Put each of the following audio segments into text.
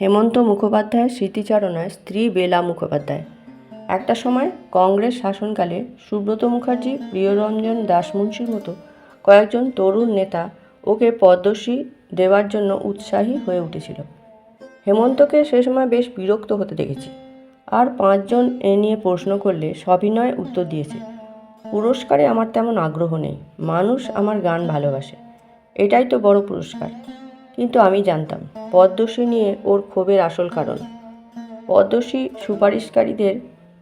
হেমন্ত মুখোপাধ্যায়ের স্মৃতিচারণায় স্ত্রী বেলা মুখোপাধ্যায়। একটা সময় কংগ্রেস শাসনকালে সুব্রত মুখার্জি, প্রিয়রঞ্জন দাসমুন্সির মতো কয়েকজন তরুণ নেতা ওকে পদ্মশ্রী দেওয়ার জন্য উৎসাহী হয়ে উঠেছিল। হেমন্তকে সে সময় বেশ বিরক্ত হতে দেখেছি। আর পাঁচজন এ নিয়ে প্রশ্ন করলে সবিনয় উত্তর দিয়েছে, পুরস্কারে আমার তেমন আগ্রহ নেই, মানুষ আমার গান ভালোবাসে, এটাই তো বড় পুরস্কার। কিন্তু আমি জানতাম, পদ্মশ্রী নিয়ে ওর ক্ষোভের আসল কারণ। পদ্মশ্রী সুপারিশকারীদের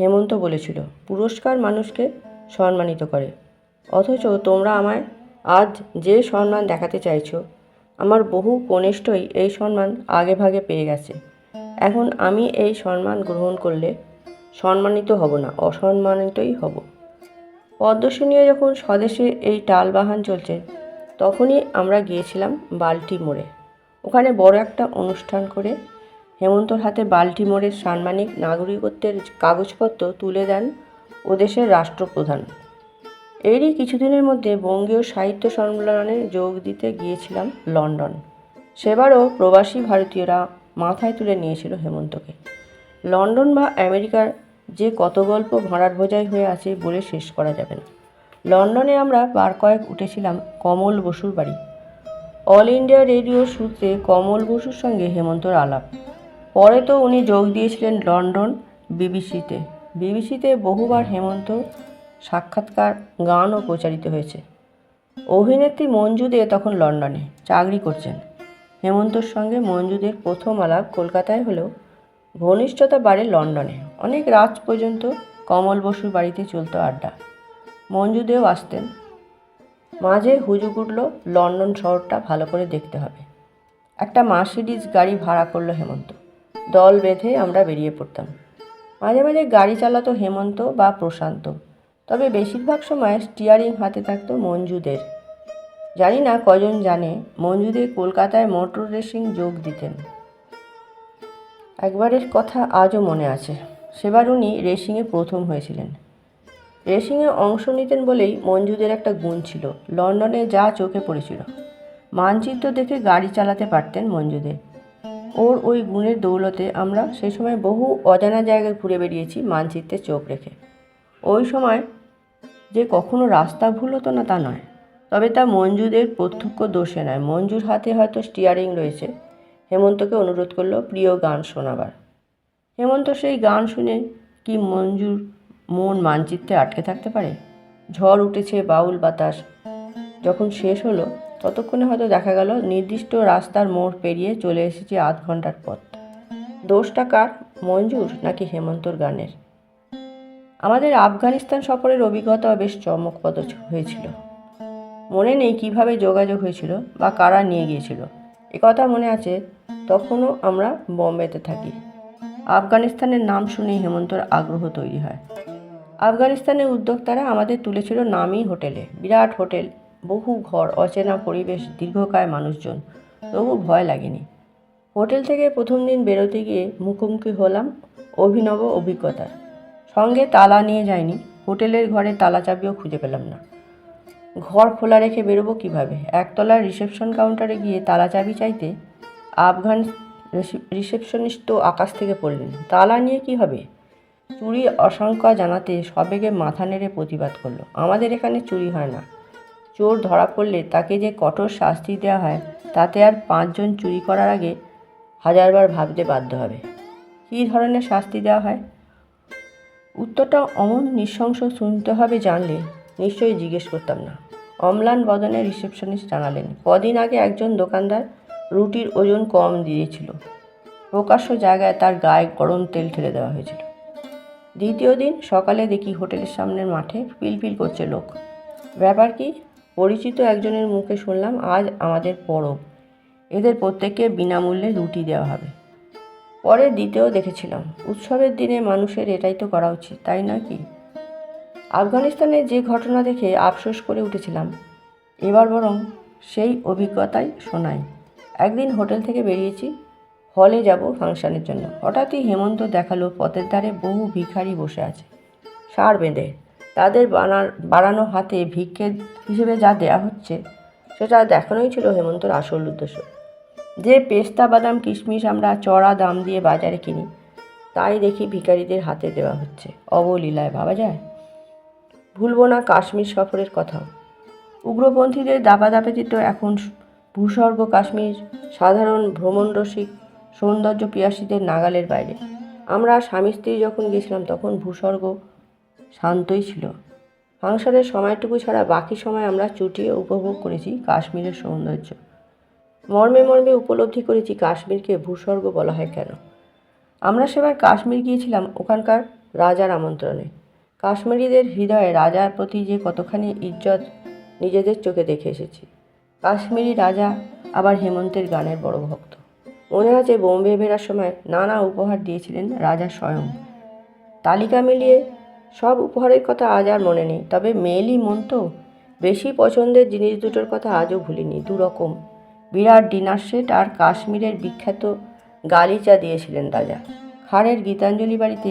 হেমন্ত বলেছিল, পুরস্কার মানুষকে সম্মানিত করে। অথচ তোমরা আমায় আজ যে সম্মান দেখাতে চাইছ, আমার বহু কনিষ্ঠই এই সম্মান আগে ভাগে পেয়ে গেছে। এখন আমি এই সম্মান গ্রহণ করলে সম্মানিত হব না, অসম্মানিতই হব। পদ্মশ্রী নিয়ে যখন স্বদেশে এই টালবাহান চলছে, তখনই আমরা গিয়েছিলাম বাল্টি মোড়ে। ওখানে বড় একটা অনুষ্ঠান করে হেমন্তর হাতে বাল্টি মোড়ের সাম্মানিক নাগরিকত্বের কাগজপত্র তুলে দেন ও দেশের রাষ্ট্রপ্রধান। এরই কিছুদিনের মধ্যে বঙ্গীয় সাহিত্য সম্মেলনে যোগ দিতে গিয়েছিলাম লন্ডন। সেবারও প্রবাসী ভারতীয়রা মাথায় তুলে নিয়েছিল হেমন্তকে। লন্ডন বা আমেরিকার যে কত গল্প ভাঁড়ার বোঝাই হয়ে আছে বলে শেষ করা যাবে না। লন্ডনে আমরা বার কয়েক উঠেছিলাম কমল বসুর বাড়ি। অল ইন্ডিয়া রেডিও সূত্রে কমল বসুর সঙ্গে হেমন্তর আলাপ। পরে তো উনি যোগ দিয়েছিলেন লন্ডন, বিবিসিতে। বিবিসিতে বহুবার হেমন্ত সাক্ষাৎকার, গানও প্রচারিত হয়েছে। অভিনেত্রী মঞ্জু দে তখন লন্ডনে চাকরি করছেন। হেমন্তর সঙ্গে মঞ্জুদের প্রথম আলাপ কলকাতায় হলেও ঘনিষ্ঠতা বাড়ে লন্ডনে। অনেক রাত পর্যন্ত কমল বসুর বাড়িতে চলত আড্ডা। মঞ্জুদেও আসতেন। মাঝে হুজুগ উঠল লন্ডন শহরটা ভালো করে দেখতে হবে। একটা মার্সিডিজ গাড়ি ভাড়া করল হেমন্ত। দল বেঁধে আমরা বেরিয়ে পড়তাম। মাঝে মাঝে গাড়ি চালাতো হেমন্ত বা প্রশান্ত। তবে বেশিরভাগ সময় স্টিয়ারিং হাতে থাকতো মঞ্জুদের। জানি না কজন জানে মঞ্জুদে কলকাতায় মোটর রেসিং যোগ দিতেন। একবারের কথা আজও মনে আছে। সেবার উনি রেসিংয়ে প্রথম হয়েছিলেন। রেসিংয়ে অংশ নিতেন বলেই মঞ্জুদের একটা গুণ ছিল। লন্ডনে যা চোখে পড়েছিল। মানচিত্র দেখে গাড়ি চালাতে পারতেন মঞ্জুদের। ওর ওই গুণের দৌলতে আমরা সেই সময় বহু অজানা জায়গায় ঘুরে বেরিয়েছি মানচিত্রে চোখ রেখে। ওই সময় যে কখনো রাস্তা ভুল হতো না তা নয়। তবে তা মঞ্জুদের প্রত্যক্ষ দোষে নয়। মঞ্জুর হাতে হয়তো স্টিয়ারিং রয়েছে। হেমন্তকে অনুরোধ করল প্রিয় গান শোনাবার। হেমন্ত সেই গান শুনে কি মঞ্জুর মন মানচিত্রে আটকে থাকতে পারে? ঝড় উঠেছে, বাউল বাতাস। যখন শেষ হলো, ততক্ষণে হয়তো দেখা গেল, নির্দিষ্ট রাস্তার মোড় পেরিয়ে চলে এসেছে আধ ঘণ্টার পথ। দোষটা কার? মঞ্জুর নাকি হেমন্তর গানের? আমাদের আফগানিস্তান সফরের অভিজ্ঞতা বেশ চমকপ্রদ হয়েছিল। মনে নেই কীভাবে যোগাযোগ হয়েছিল বা কারা নিয়ে গিয়েছিল। একথা মনে আছে, তখনও আমরা বোম্বেতে থাকি। আফগানিস্তানের নাম শুনেই হেমন্তর আগ্রহ তৈরি হয়। আফগানিস্তানের উদ্যোক্তারা আমাদের তুলেছিল নামি হোটেলে। বিরাট হোটেল, বহু ঘর, অচেনা পরিবেশ, দীর্ঘকায় মানুষজন। তবু ভয় লাগেনি। হোটেল থেকে প্রথম দিন বেরোতে গিয়ে মুখোমুখি হলাম অভিনব অভিজ্ঞতার। সঙ্গে তালা নিয়ে যায়নি হোটেলের ঘরে তালা চাবিও খুঁজে পেলাম না। ঘর খোলা রেখে বেরোবো কীভাবে? একতলার রিসেপশন কাউন্টারে গিয়ে তালা চাবি চাইতে আফগান রিসেপশনিস্ট তো আকাশ থেকে পড়লেন। তালা নিয়ে কি হবে? চুরি অশঙ্কা জানাতে সবেগে মাথা নেড়ে প্রতিবাদ করল। আমাদের এখানে চুরি হয় না। চোর ধরা পড়লে তাকে যে কঠোর শাস্তি দেওয়া হয়, তাতে আর পাঁচজন চুরি করার আগে হাজারবার ভাবতে বাধ্য হবে। কী ধরনের শাস্তি দেওয়া হয়? উত্তরটা অমন নৃশংস শুনতে হবে জানলে নিশ্চয়ই জিজ্ঞেস করতাম না। অম্লান বদনে রিসেপশনিস্ট জানালেন, কদিন আগে একজন দোকানদার রুটির ওজন কম দিয়েছিল। প্রকাশ্য জায়গায় তার গায়ে গরম তেল ঠেলে দেওয়া হয়েছিল। দ্বিতীয় দিন সকালে দেখি হোটেলের সামনের মাঠে পিলপিল করছে লোক। ব্যাপার কি? পরিচিত একজনের মুখে শুনলাম আজ আমাদের পরব। এদের প্রত্যেককে বিনামূল্যে রুটি দেওয়া হবে। পরে দ্বিতীয় দেখেছিলাম, উৎসবের দিনে মানুষের এটাই তো করা উচিত, তাই না কি? আফগানিস্তানের যে ঘটনা দেখে আফসোস করে উঠেছিলাম। এবার বরং সেই অভিজ্ঞতাই শোনাই একদিন হোটেল থেকে বেরিয়েছি হলে যাব ফাংশনের জন্য। হঠাৎই হেমন্ত দেখাল পথের ধারে বহু ভিখারি বসে আছে। সার বেঁধে। তাদের বানার, বাড়ানো হাতে ভিক্ষে হিসেবে যা দেয়া হচ্ছে, সেটা দেখানোই ছিল হেমন্তর আসল উদ্দেশ্য। যে পেস্তা, বাদাম, কিশমিশ আমরা চড়া দাম দিয়ে বাজারে কিনি, তাই দেখি ভিখারিদের হাতে দেওয়া হচ্ছে। অবলীলায় ভাবা যায়? ভুলবো না কাশ্মীর সফরের কথাও। উগ্রপন্থীদের দাপাদাপিতে তো এখন ভূস্বর্গ কাশ্মীর, সাধারণ ভ্রমণরসিক সৌন্দর্য পিয়াসীদের নাগালের বাইরে। আমরা স্বামী স্ত্রী যখন গেছিলাম তখন ভূস্বর্গ শান্তই ছিল। ফাংশনের সময়টুকু ছাড়া বাকি সময় আমরা চুটিয়ে উপভোগ করেছি কাশ্মীরের সৌন্দর্য। মর্মে মর্মে উপলব্ধি করেছি কাশ্মীরকে ভূস্বর্গ বলা হয় কেন? আমরা সেবার কাশ্মীর গিয়েছিলাম ওখানকার রাজার আমন্ত্রণে। কাশ্মীরিদের হৃদয়ে রাজার প্রতি যে কতখানি ইজ্জত নিজেদের চোখে দেখে এসেছি। কাশ্মীরি রাজা আবার হেমন্তের গানের বড় ভক্ত। মনে আছে বোম্বে ফেরার সময় নানা উপহার দিয়েছিলেন রাজা স্বয়ং। তালিকা মিলিয়ে সব উপহারের কথা আজ আর মনে নেই, তবে মেয়েলি মন তো বেশি পছন্দের জিনিস দুটোর কথা আজও ভুলিনি, দু রকম। বিরাট ডিনার সেট আর কাশ্মীরের বিখ্যাত গালিচা দিয়েছিলেন রাজা। খাড়ের গীতাঞ্জলি বাড়িতে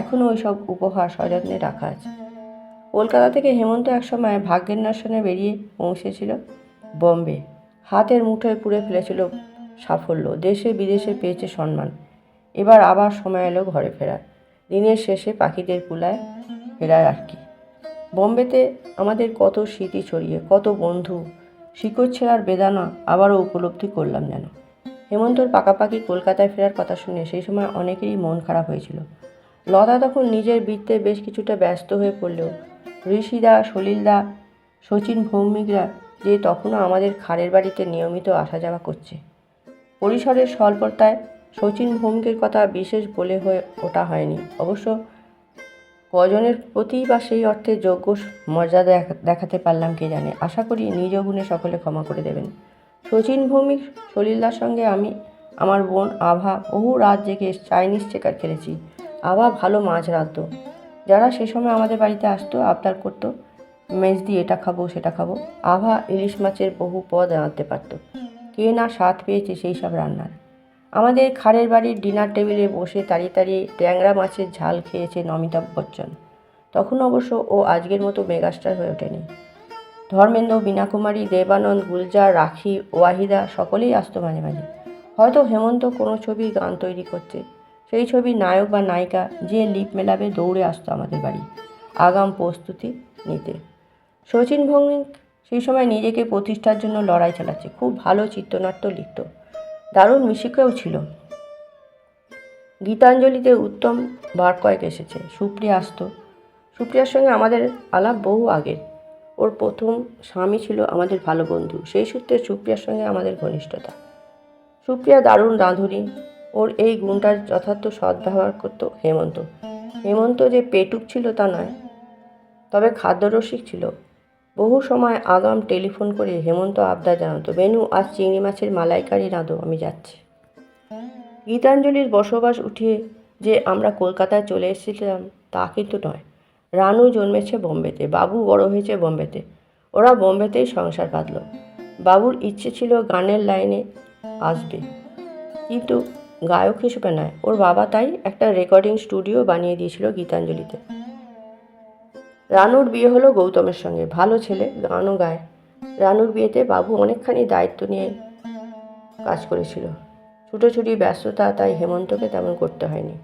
এখনও ওই সব উপহার সযত্নে রাখা আছে। কলকাতা থেকে হেমন্ত একসময় ভাগ্যের নর্শনে বেরিয়ে পৌঁছেছিল বম্বে। হাতের মুঠোয় পুড়ে ফেলেছিল সাফল্য, দেশে বিদেশে পেয়েছে সম্মান। এবার আবার সময় এলো ঘরে ফেরার। দিনের শেষে পাখিদের কুলায় ফেরার আর কি। বম্বেতে আমাদের কত স্মৃতি ছড়িয়ে, কত বন্ধু, শিকড় ছেঁড়ার বেদানা আবারও উপলব্ধি করলাম যেন। হেমন্তর পাকাপাকি কলকাতায় ফেরার কথা শুনে সেই সময় অনেকেরই মন খারাপ হয়েছিল। লতা তখন নিজের বৃত্তে বেশ কিছুটা ব্যস্ত হয়ে পড়লেও, ঋষিদা, সলিলদা শচীন ভৌমিকরা যে তখনও আমাদের খাড়ের বাড়িতে নিয়মিত আসা যাওয়া করছে। পরিসরের স্বল্পতায় শচীন ভৌমিকের কথা বিশেষ বলে হয়ে ওটা হয়নি। অবশ্য কজনের প্রতি বা সেই অর্থে যোগ্য মর্যাদা দেখাতে পারলাম কে জানে। আশা করি নিজ গুণে সকলে ক্ষমা করে দেবেন। শচীন ভৌমিক সলিলদার সঙ্গে আমি, আমার বোন আভা বহু রাত জেগে চাইনিজ চেকার খেলেছি। আভা ভালো মাছ রাঁধতো। যারা সে সময় আমাদের বাড়িতে আসতো, আবদার করতো দিয়ে এটা খাব, সেটা খাব। আভা ইলিশ মাছের বহু পদ রাঁধতে পারতো। কে না স্বাদ পেয়েছে সেই সব রান্নার। আমাদের খাড়ের বাড়ির ডিনার টেবিলে বসে তাড়িয়ে তাড়িয়ে ট্যাংরা মাছের ঝাল খেয়েছে নমিতা বচ্চন। তখন অবশ্য ও আজকের মতো মেগাস্টার হয়ে ওঠেনি। ধর্মেন্দ্র, বীণাকুমারী, দেবানন্দ গুলজার রাখি, ওয়াহিদা সকলেই আসতো মাঝে মাঝে। হয়তো হেমন্ত কোনো ছবির গান তৈরি করছে। সেই ছবির নায়ক বা নায়িকা যে লিপ মেলাবে দৌড়ে আসতো আমাদের বাড়ি। আগাম প্রস্তুতি নিতে। শচীন ভৌমিক সেই সময় নিজেকে প্রতিষ্ঠার জন্য লড়াই চালাচ্ছে। খুব ভালো চিত্রনাট্য লিখত। দারুণ মিশিকেও ছিল। গীতাঞ্জলিতে উত্তম বার কয়েক এসেছে, সুপ্রিয়া আসত। সুপ্রিয়ার সঙ্গে আমাদের আলাপ বহু আগের। ওর প্রথম স্বামী ছিল আমাদের ভালো বন্ধু। সেই সূত্রে সুপ্রিয়ার সঙ্গে আমাদের ঘনিষ্ঠতা। সুপ্রিয়া দারুণ রাঁধুনি। ওর এই গুণটার যথার্থ সদ্ব্যবহার করত হেমন্ত। হেমন্ত যে পেটুক ছিল তা নয়, তবে খাদ্যরসিক ছিল। বহু সময় আগাম টেলিফোন করে হেমন্ত আবদার জানাতো, বেনু, আজ চিংড়ি মাছের মালাইকারি রাঁধো, আমি যাচ্ছি। গীতাঞ্জলির বসবাস উঠিয়ে যে আমরা কলকাতায় চলে এসেছিলাম, তা কিন্তু নয়। রানু জন্মেছে বোম্বেতে, বাবু বড় হয়েছে বোম্বেতে। ওরা বোম্বেতেই সংসার বাঁধল। বাবুর ইচ্ছে ছিল গানের লাইনে আসবে। কিন্তু গায়ক হিসেবে নয়, ওর বাবা তাই একটা রেকর্ডিং স্টুডিও বানিয়ে দিয়েছিল গীতাঞ্জলিতে। রানুর বিয়ে হলো গৌতমের সঙ্গে। ভালো ছেলে গানও গায়। রানুর বিয়েতে বাবু অনেকখানি দায়িত্ব নিয়ে কাজ করেছিল। ছুটোছুটি, ব্যস্ততা, তাই হেমন্তকে তেমন করতে হয়নি।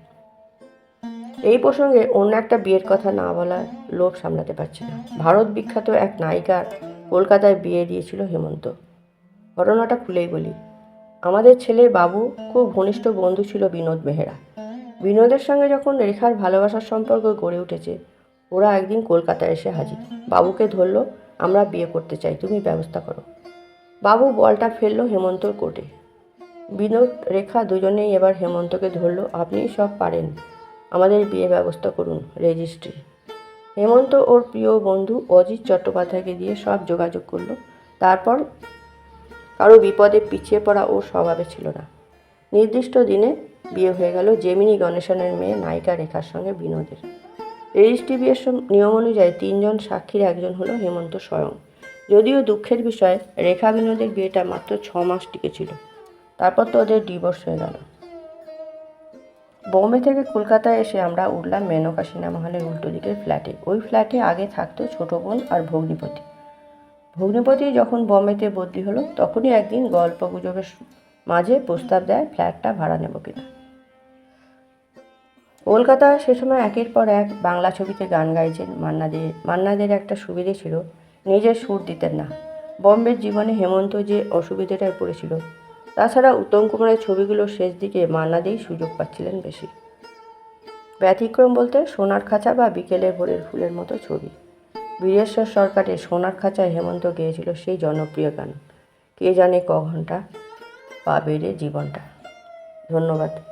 এই প্রসঙ্গে অন্য একটা বিয়ের কথা না বলার লোভ সামলাতে পারছে না। ভারত বিখ্যাত এক নায়িকার কলকাতায় বিয়ে দিয়েছিল হেমন্ত। ঘটনাটা খুলেই বলি। আমাদের ছেলের বাবু খুব ঘনিষ্ঠ বন্ধু ছিল বিনোদ মেহরা। বিনোদের সঙ্গে যখন রেখার ভালোবাসার সম্পর্ক গড়ে উঠেছে ওরা একদিন কলকাতায় এসে হাজির। বাবুকে ধরলো, আমরা বিয়ে করতে চাই, তুমি ব্যবস্থা করো। বাবু বলটা ফেলল হেমন্তর কোর্টে বিনোদ রেখা দুজনেই এবার হেমন্তকে ধরলো আপনিই সব পারেন, আমাদের বিয়ে ব্যবস্থা করুন, রেজিস্ট্রি। হেমন্ত ওর প্রিয় বন্ধু অজিত চট্টোপাধ্যায়কে দিয়ে সব যোগাযোগ করল। তারপর কারও বিপদে পিছিয়ে পড়া ওর স্বভাবে ছিল না। নির্দিষ্ট দিনে বিয়ে হয়ে গেল জেমিনি গণেশনের মেয়ে নায়িকা রেখার সঙ্গে বিনোদের। রেজিস্ট্রি বিয়ের নিয়ম অনুযায়ী তিনজন সাক্ষীর একজন হলো হেমন্ত স্বয়ং। যদিও দুঃখের বিষয়, রেখা বিনোদের বিয়েটা মাত্র ছ মাস টিকেছিল তারপর তো ওদের ডিভোর্স হয়ে গেল। বোম্বে থেকে কলকাতায় এসে আমরা উঠলাম মেনকা সিনেমা হলের উল্টো দিকের ফ্ল্যাটে। ওই ফ্ল্যাটে আগে থাকতো ছোট বোন আর ভগ্নিপতি। ভগ্নিপতি যখন বোম্বেতে বদলি হলো, তখনই একদিন গল্প গুজবের মাঝে প্রস্তাব দেয় ফ্ল্যাটটা ভাড়া নেব কিনা। কলকাতা সে সময় একের পর এক বাংলা ছবিতে গান গাইছেন মান্নাদের মান্নাদের একটা সুবিধে ছিল, নিজের সুর দিতেন না। বম্বের জীবনে হেমন্ত যে অসুবিধাটায় পড়েছিল, তাছাড়া উত্তম কুমারের ছবিগুলোর শেষ দিকে মান্নাদেই সুযোগ পাচ্ছিলেন বেশি। ব্যতিক্রম বলতে সোনার খাঁচা বা বিকেলে ভোরের ফুলের মতো ছবি। বীরেশ্বর সরকারের সোনার খাঁচায় হেমন্ত গেয়েছিল সেই জনপ্রিয় গান। কে জানে ক ঘণ্টা পাবে রে জীবনটা। ধন্যবাদ।